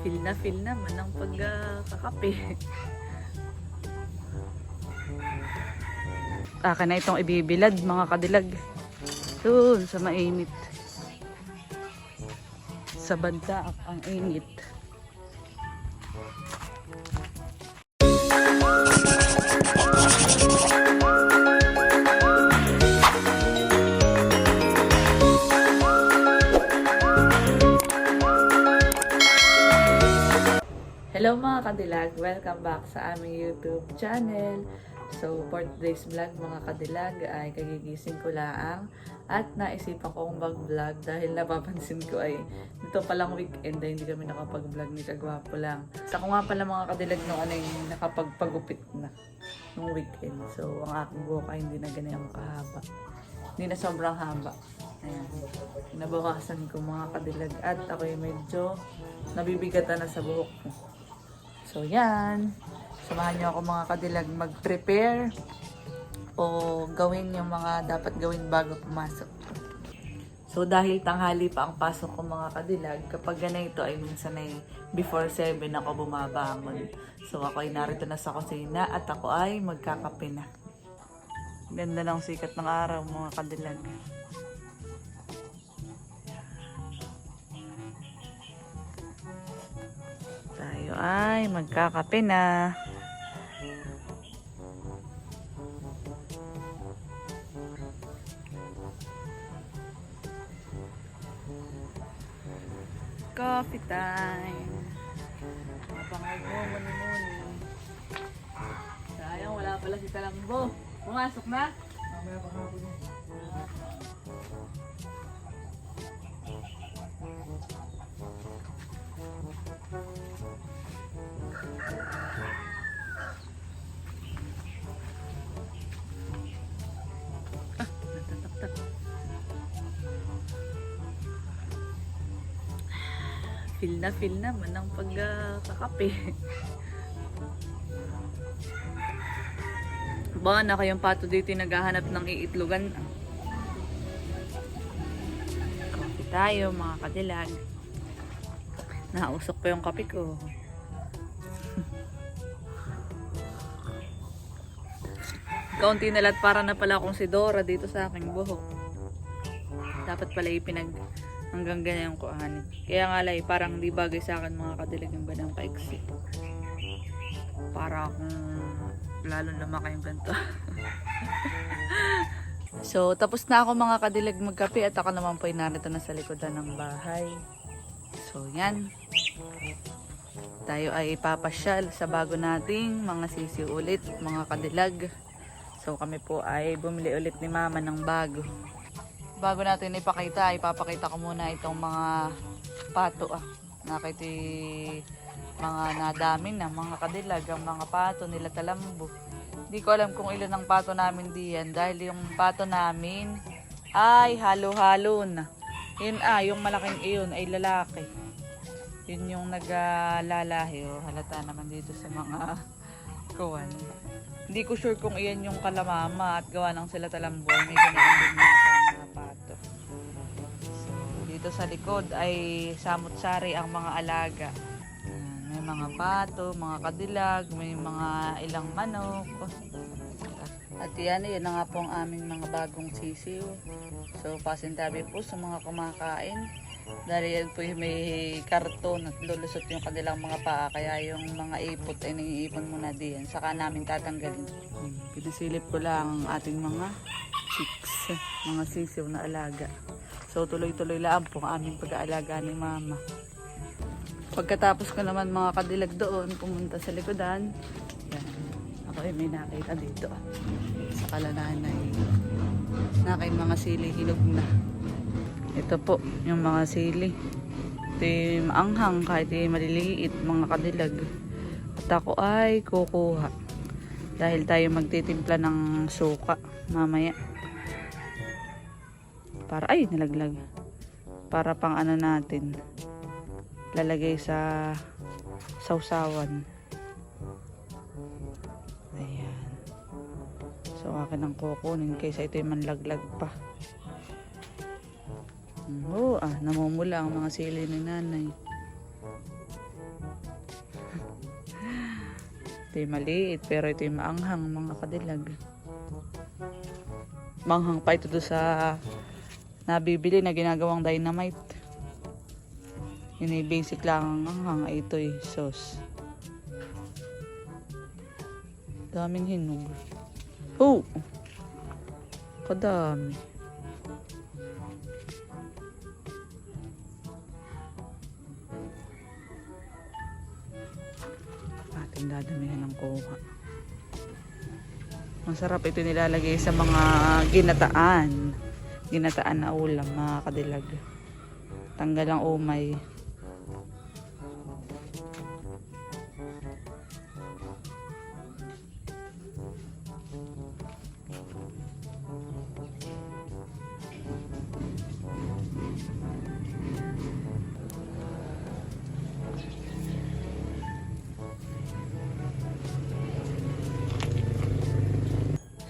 Feel na feel naman ang pagkakape. Aka na itong ibibilad mga kadilag. Doon sa mainit. Sa banda ang init. Hello mga kadilag! Welcome back sa aming YouTube channel. So, for today's vlog mga kadilag ay kagigising ko lang at naisipan kong mag-vlog dahil napapansin ko ay dito palang weekend ay hindi kami nakapag-vlog ni Kagwapo lang. Sa ko nga pala mga kadilag nung ano yung nakapagpagupit na nung weekend. So, ang aking buhok ay hindi na ganyan kahaba. Hindi na sobrang haba. Ayan. Nabawasan ko mga kadilag at ako'y medyo nabibigatan na sa buhok ko. So, yan. Samahan niyo ako mga kadilag mag-prepare o gawin yung mga dapat gawin bago pumasok. So, dahil tanghali pa ang pasok ko mga kadilag, kapag ganito ay minsan ay before 7 ako bumabangon. So, ako ay narito na sa kusina at ako ay magkakape na. Ganda ng sikat ng araw mga kadilag. Tayo ay magkakape na. Coffee time. Mapangag mo, muni-muni. Sayang, wala pala si Talangbo. Pumasok na? Mamaya pa nga Natataktak. Na feel naman ang pagkakape. Baka na kayong pato dito naghahanap ng iitlogan. Coffee tayo mga kadilag. Nausok pa yung kape ko. Kaunti na para na pala akong si Dora dito sa aking buhok. Dapat pala ipinag hanggang ganyan yung kuhanin. Kaya nga lay, parang di bagay sa akin mga kadilag yung ganang kaiksi. Para akong lalo lumaki yung ganito. so, tapos na ako mga kadilag magkape at ako naman po ay narito na sa likodan ng bahay. So, yan. Tayo ay ipapasyal sa bago nating mga sisi ulit, mga kadilag. So, kami po ay bumili ulit ni mama ng bago. Bago natin ipakita, ipapakita ko muna itong mga pato ah. Nakita mga nadami na, mga kadilag, ang mga pato nila talambo. Hindi ko alam kung ilan ang pato namin diyan dahil yung pato namin ay halo-halo na. Yun ah, yung malaking iyon ay lalaki. Yun yung naglalahi. Oh, halata naman dito sa mga kuwan. Hindi ko sure kung iyan yung kalamama at gawa ng sila talamboy. May ganyan din dito sa likod ay samot-sari ang mga alaga. Ayan, may mga pato, mga kadilag, may mga ilang manok. At yan, yan na nga po ang aming mga bagong sisiw. So, pasintabi po sa mga kumakain. Dahil yan po yung may karton at lulusot yung kanilang mga paa. Kaya yung mga ipot ay nangiipon muna diyan. Saka namin tatanggalin. Pinisilip ko lang ang ating mga chicks. Mga sisiw na alaga. So tuloy-tuloy lang po ang aming pag-aalaga ni mama. Pagkatapos ko naman mga kadilag doon, pumunta sa likodan. Yan. Ako ay may nakita dito. Sa kalananay. Nakay mga sili hinog na. Ito po, yung mga sili. Ito yung anghang kahit yung maliliit, mga kadilag. At ako ay kukuha. Dahil tayo magtitimpla ng suka mamaya. Para, ay, nalaglag. Para pang ano natin. Lalagay sa sausawan. Ayan. So, akin ang kukunin kaysa ito yung manlaglag pa. Oo, ah, namumula ang mga sili ni nanay. ito yung maliit, pero ito yung maanghang mga kadilag. Manghang pa ito doon sa nabibili na ginagawang dynamite. Yun ay basic lang ang. Ay, Ito ay sauce. Daming hinog. Oh! Kadami. Ating dadamihan ng kuha. Masarap ito nilalagay sa mga ginataan. Ginataan na ulam, mga kadilag. Tanggal ang umay.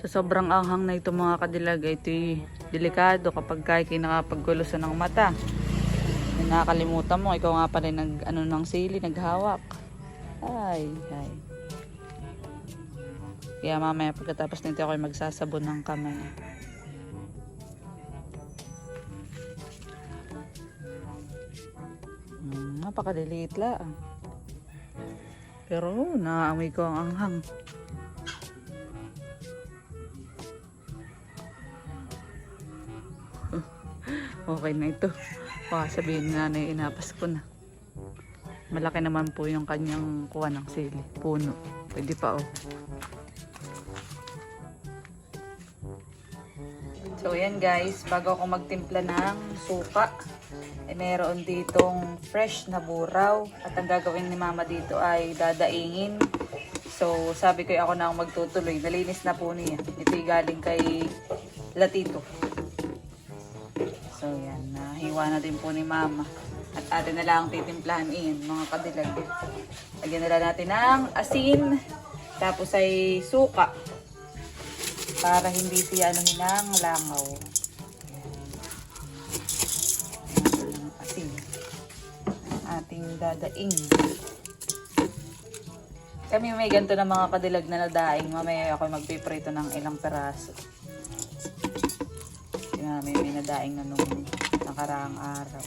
Sa sobrang anghang na ito mga kadilag, ito'y delikado kapag kaya kinakapagkulusan ng mata. Nakakalimutan mo, ikaw nga pala nag, ano, ng sili, naghawak. Ay, ay. Kaya mamaya pagkatapos nito ako magsasabon ng kamay. Hmm, napakadiliit lang. Pero naamoy ko ang anghang. Okay na ito. Baka sabihin na nanay, inapas ko na. Malaki naman po yung kanyang kuha ng sili. Puno. Pwede pa oh. So yan guys, bago ako magtimpla ng suka, eh, meron ditong fresh na buraw. At ang gagawin ni mama dito ay dadaingin. So sabi ko ako na ang magtutuloy. Nalinis na po niya. Ito'y galing kay Latito. So yan, nahiwa na din po ni mama. At atin na lang titimplahan iyan, mga kadilag. Lagyan na natin ng asin, tapos ay suka. Para hindi siya ano ng langaw. Ayan. Ng asin. Ang ating dadaing. Kami may ganito na mga kadilag na nadaing. Mamaya ako magpiprito ng ilang peraso. Namin may nadaing na nung nakaraang araw.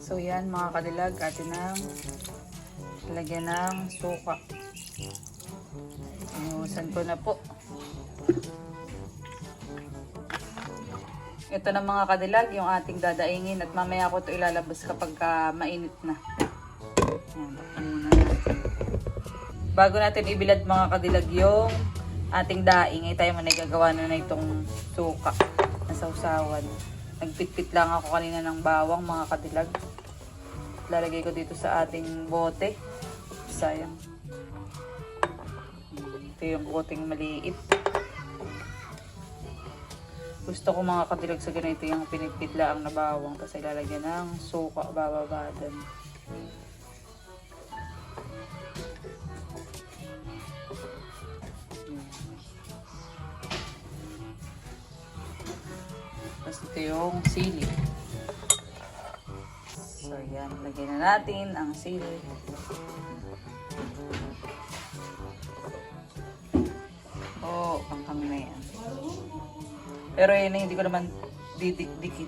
So yan mga kadilag, atin nang lagyan ng suka. Inuusan ko na po. Ito na mga kadilag, yung ating dadaingin at mamaya ko ito ilalabas kapag ka mainit na. Bago natin ibilad mga kadilag yung ating daing, ay tayo muna gagawa na na itong suka na sausawan. Nagpitpit lang ako kanina ng bawang mga kadilag. Lalagay ko dito sa ating bote. Sayang. Ito yung boteng maliit. Gusto ko mga kadilag sa ganito yung pinipit lang na bawang. Tapos ilalagyan ng suka bababadan. Tapos ito yung sili. So yan, lagyan na natin ang sili. Oo, oh, panghang na yan. Pero yun hindi ko naman didikdikin.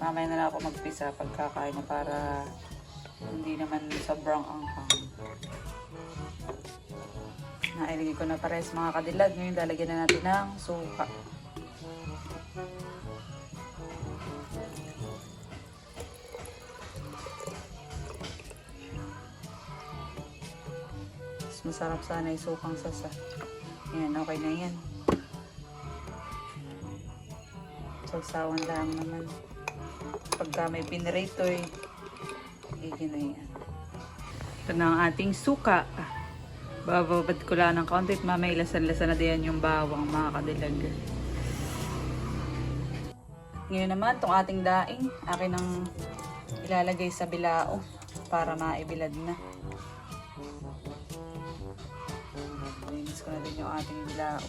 Mamaya na lang ako magpisa pagkakain na para hindi naman sobrang anghang. Nailagay ko na pares mga kadilag. Ngayon lalagyan na natin ng suka. Masarap sana yung sukang sasa. Yan, okay na yan. Sausawan lang naman. Pagka may pinrito eh, na yan. Ito na ang ating suka. Bababad ko lang ng kaunti at mamaya lasan-lasan na diyan yung bawang mga kadilag. Ngayon naman, itong ating daing, akin ang ilalagay sa bilao para maibilad na. yung ating bilao.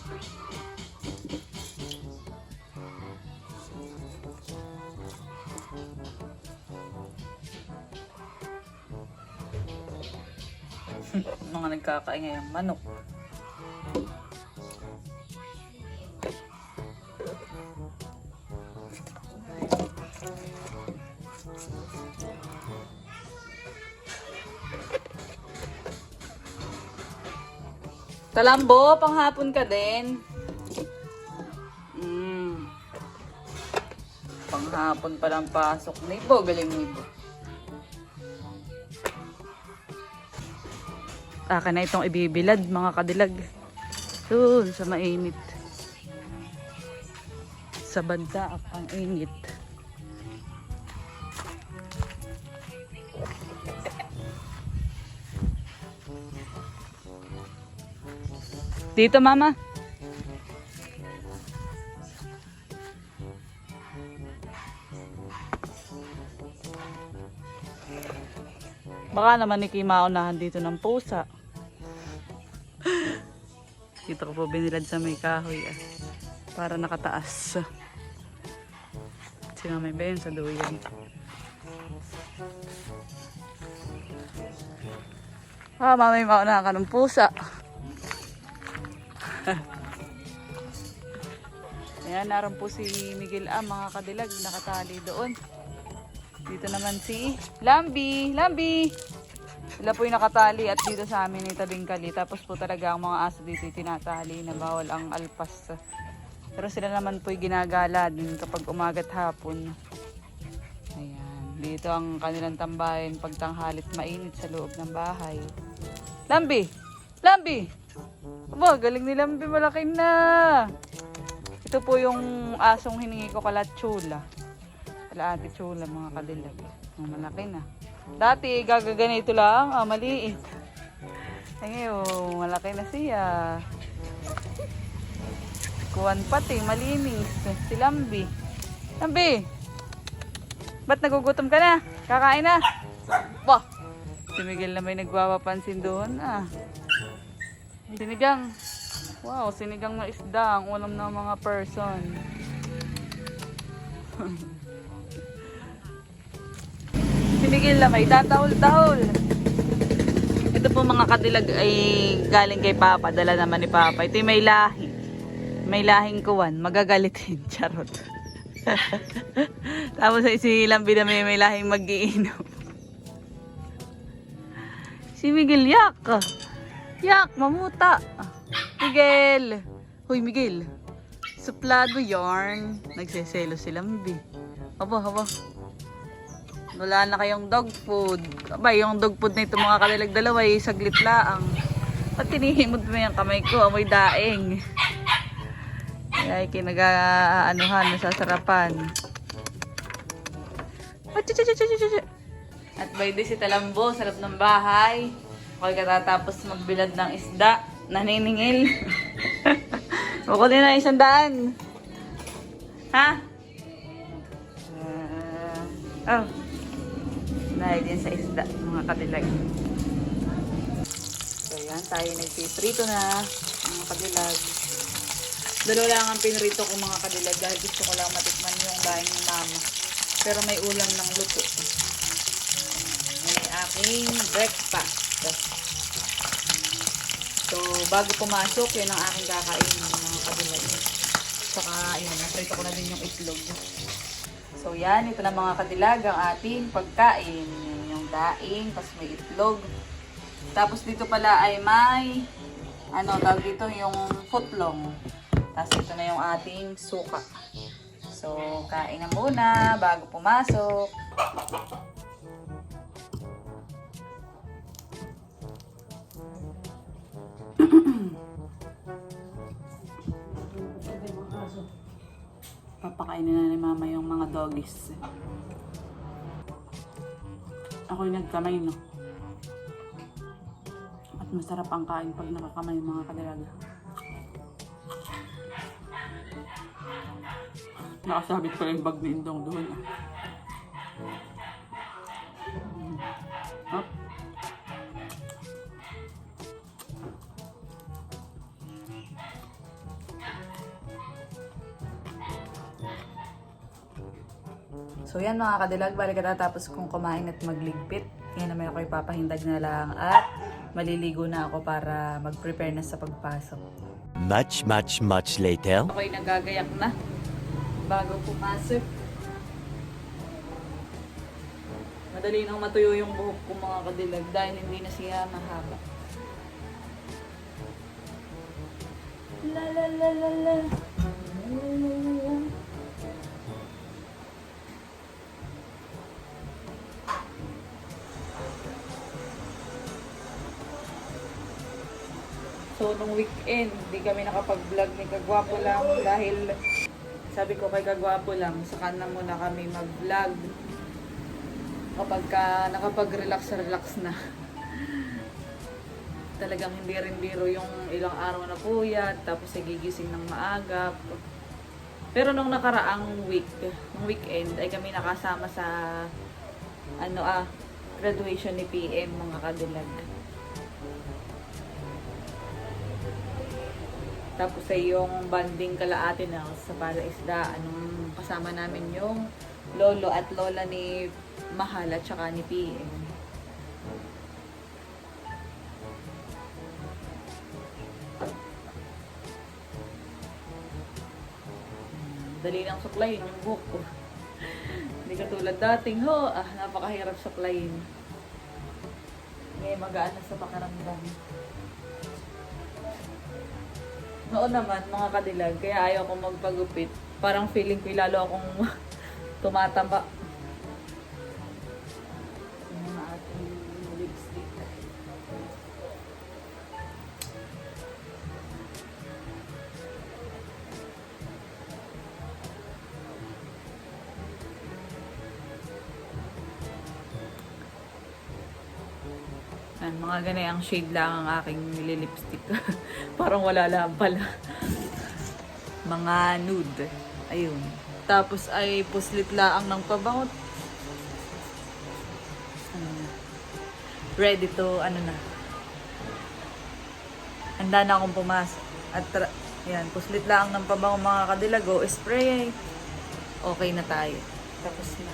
mga nagkakaingay ng manok. Talambo, panghapon ka din. Mm. Panghapon pa lang pasok ni Bo. Galing ni Bo. Akin na itong ibibilad, mga kadilag. Doon, sa mainit. Sa banda, ang init. Dito, mama. Baka naman ni Kim maunahan dito ng pusa. Dito ko po binilad sa may kahoy ah. Para nakataas. Si Mamay ba yun sa duyan? Ah, mamay maunahan ka ng pusa. Ayan, naroon po si Miguel A, mga kadilag, nakatali doon. Dito naman si Lambi. Lambi! Sila po yung nakatali at dito sa amin ay tabing kali. Tapos po talaga ang mga aso dito tinatali na bawal ang alpas. Pero sila naman po ginagala din kapag umagat hapon. Ayan. Dito ang kanilang tambayan pag tanghalit mainit sa loob ng bahay. Lambi! Lambi! Aba, galing ni Lambi. Malaki na! Ito po yung asong hiningi ko kala Chula. Kala ate Chula mga kadilag. Oh, malaki na. Dati gagaganito lang. Ah, maliit. Ay ngayon, malaki na siya. Kuwan pati, malinis. Si Lambi. Lambi! Ba't nagugutom ka na? Kakain na? Bah! Si Miguel na may nagpapapansin doon ah. Sinigang. Wow, sinigang na isda. Ang ulam ng mga person. Sinigil na may tatahol-tahol. Ito po mga kadilag ay galing kay Papa. Dala naman ni Papa. Ito may lahi. May lahing kuwan. Magagalitin. Charot. Tapos ay si Lambi na may, may lahing mag-iinom. si Miguel yak. Yak, mamuta. Miguel. Hoy, Miguel. Suplado yarn. Nagseselo si Lambi. Aba, aba. Wala na kayong dog food. Aba, yung dog food na ito mga kalilag dalawa ay saglit laang. Ba't tinihimod mo yung kamay ko? Amoy daing. Kaya kinag-anuhan, nasasarapan. At. At by this si Talambo, sa loob ng bahay. Ako'y katatapos magbilad ng isda. Naniningil. Kukunin na isang daan. Ha? Ah, oh. Dahil din sa isda, mga kadilag. So yan, tayo nagpiprito na, mga kadilag. Dalawa lang ang pinrito ko mga kadilag dahil gusto ko lang matikman yung daing ni mama. Pero may ulam ng luto. Aking breakfast. So, bago pumasok, yun ang aking kakain mga kadilag. Saka, yun, naprito ko na din yung itlog. So yan, ito na mga kadilag ang ating pagkain. Yan yung daing, tapos may itlog. Tapos dito pala ay may, ano tawag dito, yung footlong. Tapos ito na yung ating suka. So, kain na muna bago pumasok. Papakainin na ni mama yung mga doggies. Ako'y nagkamay, no? At masarap ang kain pag nakakamay yung mga kadalaga. Nakasabit ko yung bag ni Indong doon. ah. Mm. Hop. So yan mga kadilag, balik katatapos kong kumain at magligpit. Ngayon naman ako ipapahindag na lang at maliligo na ako para mag-prepare na sa pagpasok. Much, much, much later. Ako'y nagagayak na bago pumasok. Madali nang matuyo yung buhok ko mga kadilag dahil hindi na siya mahaba. La la la la la. La, la, la, So, nung weekend, di kami nakapag-vlog ni Kagwapo lang dahil sabi ko kay Kagwapo lang, saka na muna kami mag-vlog kapag ka nakapag-relax-relax na. Talagang hindi rin biro yung ilang araw na puyat, tapos ay gigising ng maaga. Pero nung nakaraang week, nung weekend, ay kami nakasama sa ano ah, graduation ni PM mga kadilag. Tapos ay yung banding kalaate na sa palaisda, anong kasama namin yung lolo at lola ni Mahal at saka ni PM. Dali lang suklayin yung buhok ko. Hindi katulad dating, ho, ah, napakahirap suklayin. Ngayon magaan na sa pakaramdam. Noon naman, mga kadilag, kaya ayaw ko magpagupit. Parang feeling ko lalo akong tumataba. Mga ganayang shade lang ang aking nililipstick. Parang wala lang pala. mga nude. Ayun. Tapos ay puslit laang ng pabangot. Hmm. Ready to, ano na. Handa na akong pumasok. At, yan, puslit laang ng pabango mga kadilago. Spray. Okay na tayo. Tapos na.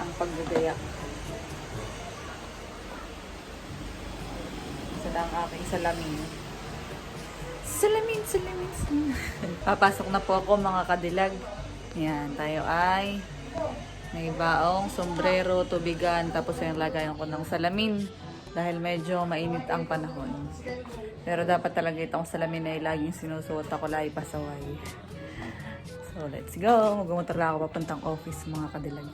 Ang pagdadayak. Isa lang ang aking salamin. Salamin, salamin, salamin. Papasok na po ako mga kadilag. Yan, tayo ay may baong, sombrero, tubigan, tapos yung lagayan ko ng salamin dahil medyo mainit ang panahon. Pero dapat talaga itong salamin ay laging sinusuot ako lagi pasaway. So, let's go. Magmumotor lang ako papuntang office mga kadilag.